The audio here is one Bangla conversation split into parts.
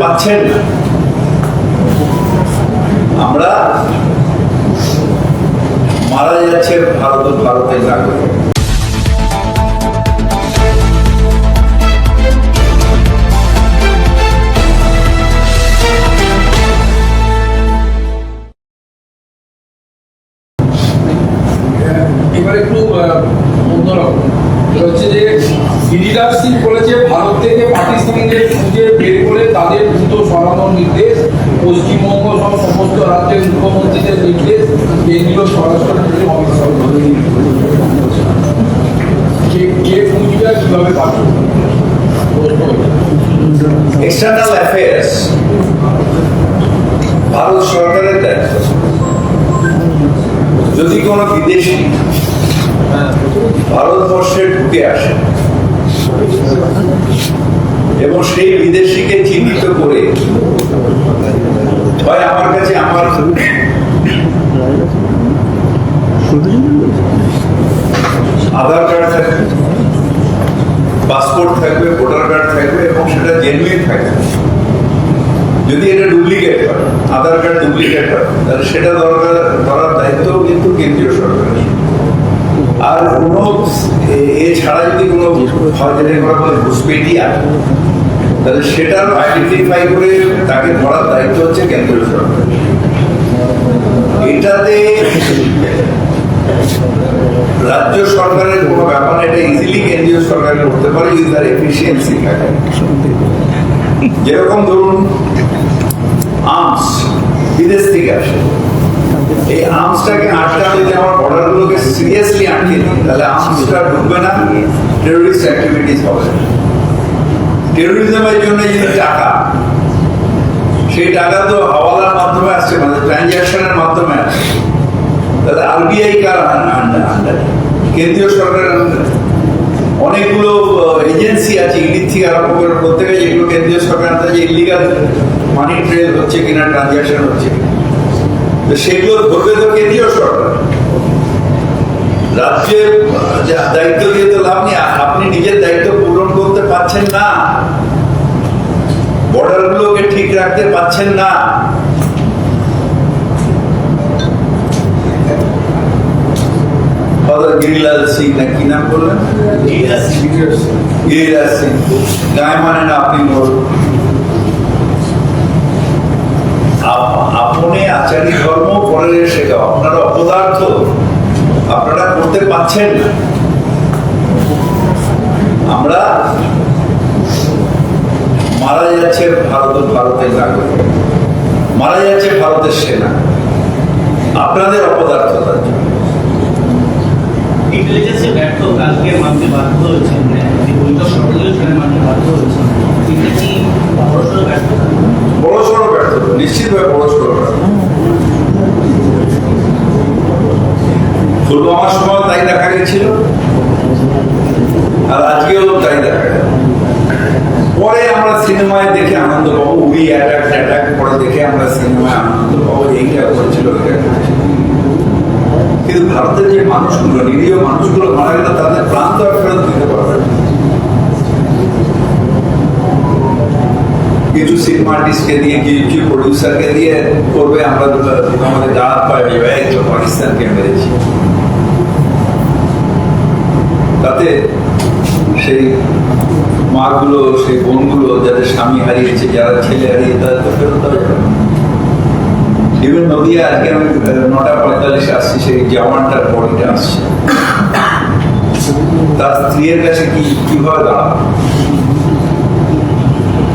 পাচ্ছেন না। আমরা মারা যাচ্ছে ভারত ভারতের নাগরিক। পশ্চিমবঙ্গ সহ সমস্ত রাজ্যের মুখ্যমন্ত্রীদের নির্দেশ কেন্দ্রীয় স্বরাষ্ট্রমন্ত্রী অমিত শাহ কে কে আর কীভাবে পাঠাবে এক্সটার্নাল অ্যাফেয়ার্স ভারত সরকারের দায়িত্ব যদি কোনো বিদেশি ভারতবর্ষে ঢুকে আসে এবং সেই বিদেশিকে চিহ্নিত করে, হয় আমার কাছে আমার আধার কার্ড থাকবে, পাসপোর্ট থাকবে, ভোটার কার্ড থাকবে, এবং সেটা জেনুইন থাকবে। যদি এটা ডুপ্লিকেট হয়, আধার কার্ড ডুপ্লিকেট হয়, তাহলে সেটা দরকার, ধরার দায়িত্ব কিন্তু কেন্দ্রীয় সরকারের। আর কোনো এছাড়া যদি কোনো হয় যেটা তাহলে সেটার আইডেন্টিফাই করে তাকে ধরার দায়িত্ব হচ্ছে কেন্দ্রীয় সরকার। এটাতে রাজ্য সরকারের কোনো ব্যাপার এটা ইজিলি কেন্দ্রীয় সরকার করতে পারে, যদি তার এফিসিয়েন্সি থাকে। যেরকম ধরুন আর্মস বিদেশ থেকে আসে। এই আর্মসটাকে আটকানো যদি আমার বর্ডারগুলোকে সিরিয়াসলি আটকে দিই, তাহলে আর্মসটা ঢুকবে না টেরোরিস্ট অ্যাক্টিভিটিস হবে টেরোরিজমের জন্য যে টাকা। সেই টাকা তো হাওয়ালার মাধ্যমে আসছে মানে ট্রানজ্যাকশনের মাধ্যমে আসছে। তাহলে আরবিআই কেন্দ্রীয় সরকারের অনেকগুলো এজেন্সি আছে ইডির থেকে আরম্ভ করে প্রত্যেকে যেগুলো কেন্দ্রীয় সরকার যে ইলিগাল মানি ট্রেল হচ্ছে কিনা ট্রানজ্যাকশন হচ্ছে তো সেগুলো ধরবে তো কেন্দ্রীয় সরকার। রাজ্যের দায়িত্ব দিয়ে তো লাভ নেই। আপনি নিজের দায়িত্ব পূরণ করতে পারছেন না। বর্ডারগুলোকে ঠিক রাখতে পারছেন না। গিরিলাল সিং না কি নাম বললেন? গিরিরাজ সিং। গায়ে মানে না আপনি মোর? আপনি আচারী ধর্ম পরে শেখাও আপনারা অপদার্থ। আপনারা করতে পাচ্ছেন না। আমরা মারা যাচ্ছে ভারত ভারতের নাগরিক। মারা যাচ্ছে ভারতের সেনা। আপনাদের অপদার্থতার জন্য। ব্যর্থ কালকে মানতে বাধ্য হয়েছে মানে যে বৈঠক সফল মানতে বাধ্য এটা কি বড়সড় ব্যর্থতা? নিশ্চিতভাবে সময় তাই দেখা গেছিল আর আজকেও তাই দেখা গেল পরে আমরা সিনেমায় দেখে আনন্দ পাবো। উই অ্যাটাক অ্যাটাক পরে দেখে আমরা সিনেমায় আনন্দ পাবো। এইটা করেছিল ওইটা কিন্তু ভারতের যে মানুষগুলো, নিরীহ মানুষগুলো মারা গেল তাদের প্রাণ তো ফেরত দিতে পারবে কিছু সিনেমা আর্টিস্টকে দিয়ে, কিছু প্রডিউসারকে দিয়ে করবে, আমরা আমাদের দাঁড়াত পাই এই পাকিস্তানকে মেরেছি। তাতে সেই মাগুলো, সেই বোনগুলো যাদের স্বামী হারিয়েছে, যারা ছেলে হারিয়ে তাদের তো ফেরত দেওয়া যাবে নদিয়া আমি নটা পঁয়তাল্লিশে আসছি, সেই বডিটা আসছে। তার স্ত্রীর কাছে কি, কীভাবে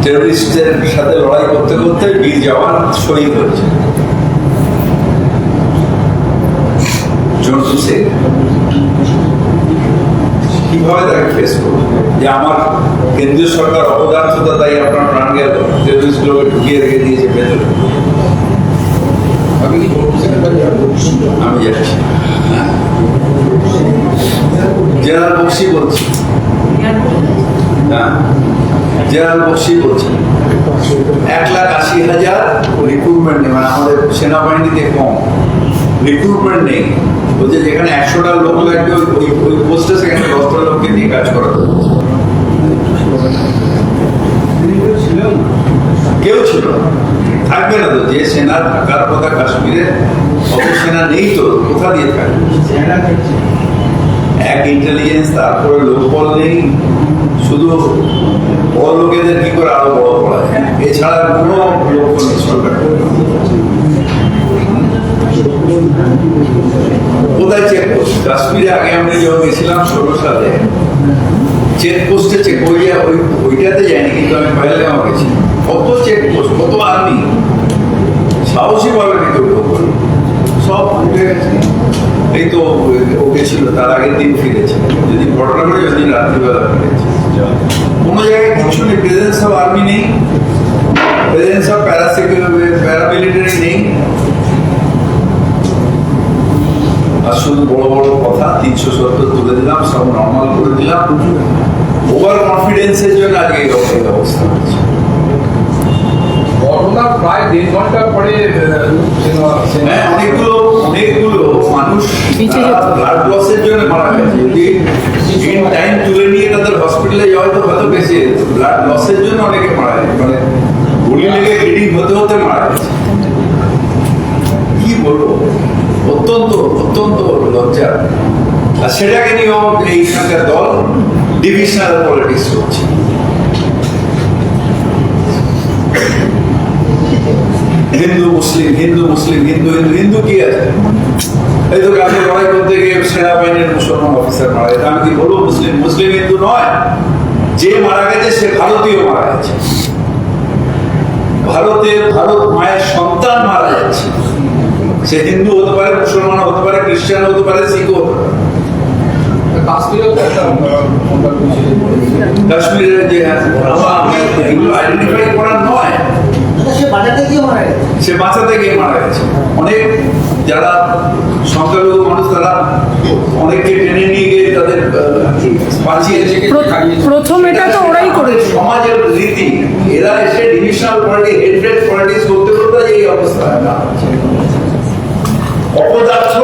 টেরোরিস্টের সাথে লড়াই করতে করতে বীর জওয়ান শহীদ শেখ কীভাবে তাকে ফেস করব। যে আমার কেন্দ্রীয় সরকার অপদার্থতা তাই আপনার প্রাণ গেল। ঢুকিয়ে রেখে দিয়েছে ভেতরে। আমি আমি যাচ্ছি। জেনারেল বক্সি বলছি। হ্যাঁ? জেনারেল বক্সি বলছি। এক লাখ আশি হাজার রিক্রুটমেন্ট মানে আমাদের সেনাবাহিনীতে কম। রিক্রুটমেন্ট নেই। বলছে যেখানে একশোটা লোক লাগবে, ওই- ওই পোস্টে সেখানে দশটা লোককে নিয়ে কাজ করা। কেউ ছিল থাকবে না তো, যে সেনা থাকার কথা কাশ্মীরে, অত সেনা নেই তো, কোথা দিয়ে থাকবে? এক ইন্টেলিজেন্স তারপরে লোকবল নেই। শুধু বড় লোকেদের কি করে আরও বড় করা এছাড়া কোনো লক্ষ্য নেই সরকার। কোথায় চেকপোস্ট কাশ্মীরে আগে আমি যখন গেছিলাম, ষোলো সালে। চেকপোস্টে চেক ওই যে, ওই, ওইটাতে যায়নি কিন্তু আমি পহেলগাঁও গেছি। কত চেকপোস্ট কত আর্মি সাহসী ভাবে কিন্তু ঢুকলো সব উঠে গেছে। এই তো, ও গেছিল, তার আগের দিন ফিরেছে। যদি ঘটনা করে যদি রাত্রিবেলা ফিরেছে। কোনো জায়গায় কিছু নেই প্রেজেন্স অফ আর্মি নেই। প্রেজেন্স অফ প্যারাসিকিউরিটি প্যারামিলিটারি নেই। শুধু বড় বড় কথা তিনশো সত্তর তুলে দিলাম সব নর্মাল করে দিলাম। ওভার কনফিডেন্সের জন্য আজকে এই অবস্থা- হচ্ছে। প্রায় দেড় ঘণ্টা পরে হ্যাঁ অনেকগুলো অনেকগুলো মানুষ ব্লাড লসের জন্য মারা গেছে। যদি টাইম তুলে নিয়ে তাদের হসপিটালে যাওয়া তো হয়তো বেশি। ব্লাড লসের জন্য অনেকে মারা মানে গুলি লেগে ব্লিডিং হতে হতে মারা গেছে। কি বলব? অত্যন্ত অত্যন্ত লজ্জা। আর সেটাকে নিয়েও এইখানকার দল ডিভিশনাল পলিটিক্স করছে। হিন্দু, মুসলিম হিন্দু মুসলিম, হিন্দু হিন্দু হিন্দু কি আছে? এই তো লড়াই করতে গিয়ে সেনাবাহিনীর মুসলমান অফিসার মারা গেছে। আমি কি বলব, মুসলিম মুসলিম, হিন্দু নয়। যে মারা গেছে, সে ভারতীয় মারা গেছে। ভারতের, ভারত মায়ের সন্তান মারা যাচ্ছে। সে হিন্দু হতে পারে মুসলমান হতে পারে খ্রিস্টান হতে পারে শিখ। হতে পারে কাশ্মীরেও তো একটা আহ, ঘটনা ঘটেছিল। কাশ্মীরের যে এগুলো আইডেন্টিফাই করার নয়। সে বাজাতে গিয়ে মারা গেছে। সে বাঁচাতে গিয়ে মারা গেছে। অনেক যারা সংখ্যালঘু মানুষ তারা অনেককে টেনে নিয়ে গিয়ে তাদের আহ, বাঁচিয়ে নিজেকে প্র- হারিয়েছে। প্রথম এটা তো ওরাই করেছে। সমাজের রীতি। এরা এসে ডিভিশনাল পার্টি হেড্রেড পলিটিক্স করতে করতে এই অবস্থা। অপদার্থ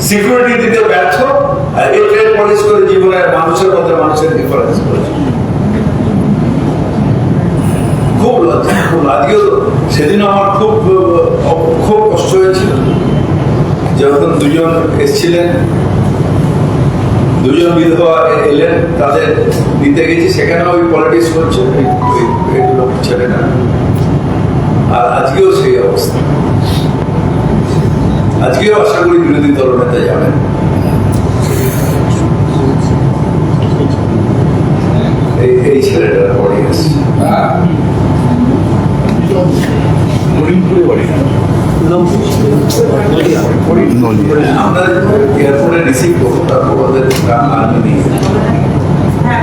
সিকিউরিটি দিতে ব্যর্থ, আর হেড্রেড পলিটিক্স করে জীবনের মানুষের মধ্যে মানুষের ডিফারেন্স করেছে খুব লজ্জা, খুব আজকেও সেদিন আমার খুব খুব কষ্ট হয়েছিল। যখন দুজন এসেছিলেন, দুজন বিধবা এলেন, তাদের নিতে গেছি সেখানে ওই পলিটিক্স করছে, এই- ছেলেরা আর আজকেও সেই অবস্থা। আজকেও আশা করি বিরোধী দল নেতা যাবেন এই এই ছেলেটা পড়ে এসছে হ্যাঁ আমরা এয়ারপোর্টে রিসিভ করব তারপর ওদের আর্মি নিয়ে হ্যাঁ,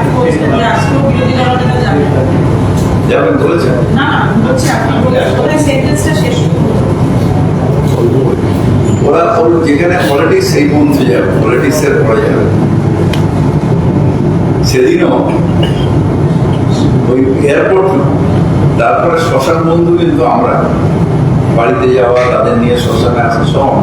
যাবেন। বলেছেন না, বলছি আপনি বলুন, ওদের sentence টা শেষ করুন। ওরা ওর যেখানে পলিটিক্স সেই পর্যন্ত যাবে পলিটিক্স এর পরে যাবে সেদিনও ওই এয়ারপোর্ট তারপরে শ্মশান বন্ধু কিন্তু আমরা বাড়িতে যাওয়া, তাদের নিয়ে শ্মশানে আসা, সব।